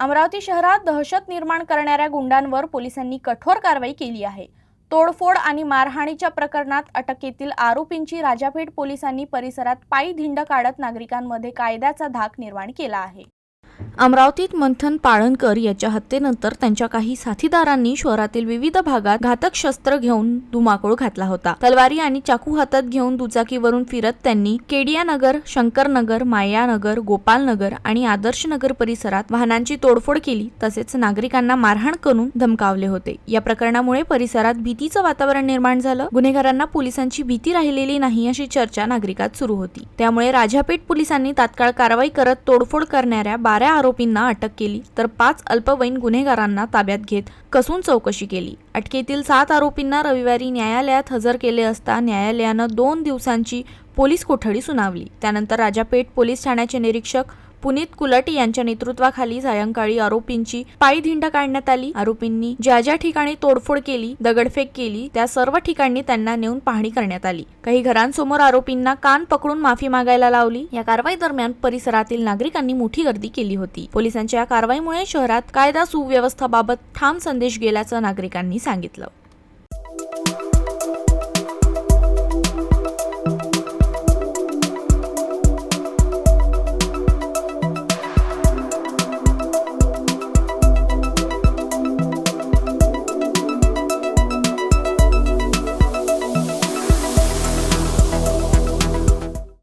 अमरावती शहरात दहशत निर्माण करणाऱ्या गुंडांवर पोलिसांनी कठोर कारवाई केली आहे. तोडफोड आणि मारहाणीच्या प्रकरणात अटकेतील आरोपींची राजापेठ पोलिसांनी परिसरात पायी धिंड काढत नागरिकांमध्ये कायद्याचा धाक निर्माण केला आहे. अमरावतीत मंथन पाळणकर याच्या हत्येनंतर त्यांच्या काही साथीदारांनी शहरातील विविध भागात घातक शस्त्र घेऊन धुमाकूळ घातला होता. तलवारी आणि चाकू हातात घेऊन दुचाकीवरून फिरत त्यांनी केडियानगर शंकरनगर मायानगर गोपालनगर आणि आदर्शनगर परिसरात वाहनांची तोडफोड केली तसेच नागरिकांना मारहाण करून धमकावले होते. या प्रकरणामुळे परिसरात भीतीचं वातावरण निर्माण झालं. गुन्हेगारांना पोलिसांची भीती राहिलेली नाही अशी चर्चा नागरिकात सुरू होती. त्यामुळे राजापेठ पोलिसांनी तात्काळ कारवाई करत तोडफोड करणाऱ्या बारा आरोपींना अटक केली तर पाच अल्पवयीन गुन्हेगारांना ताब्यात घेत कसून चौकशी केली. अटकेतील सात आरोपींना रविवारी न्यायालयात हजर केले असता न्यायालयानं दोन दिवसांची पोलीस कोठडी सुनावली. त्यानंतर राजापेठ पोलीस ठाण्याचे निरीक्षक पुनीत कुलट यांच्या नेतृत्वाखाली सायंकाळी आरोपींची पायीधिंड काढण्यात आली. आरोपींनी ज्या ज्या ठिकाणी तोडफोड केली दगडफेक केली त्या सर्व ठिकाणी त्यांना नेऊन पाहणी करण्यात आली. काही घरांसमोर आरोपींना कान पकडून माफी मागायला लावली. या कारवाई दरम्यान परिसरातील नागरिकांनी मोठी गर्दी केली होती. पोलिसांच्या या कारवाईमुळे शहरात कायदा सुव्यवस्थाबाबत ठाम संदेश गेल्याचं नागरिकांनी सांगितलं.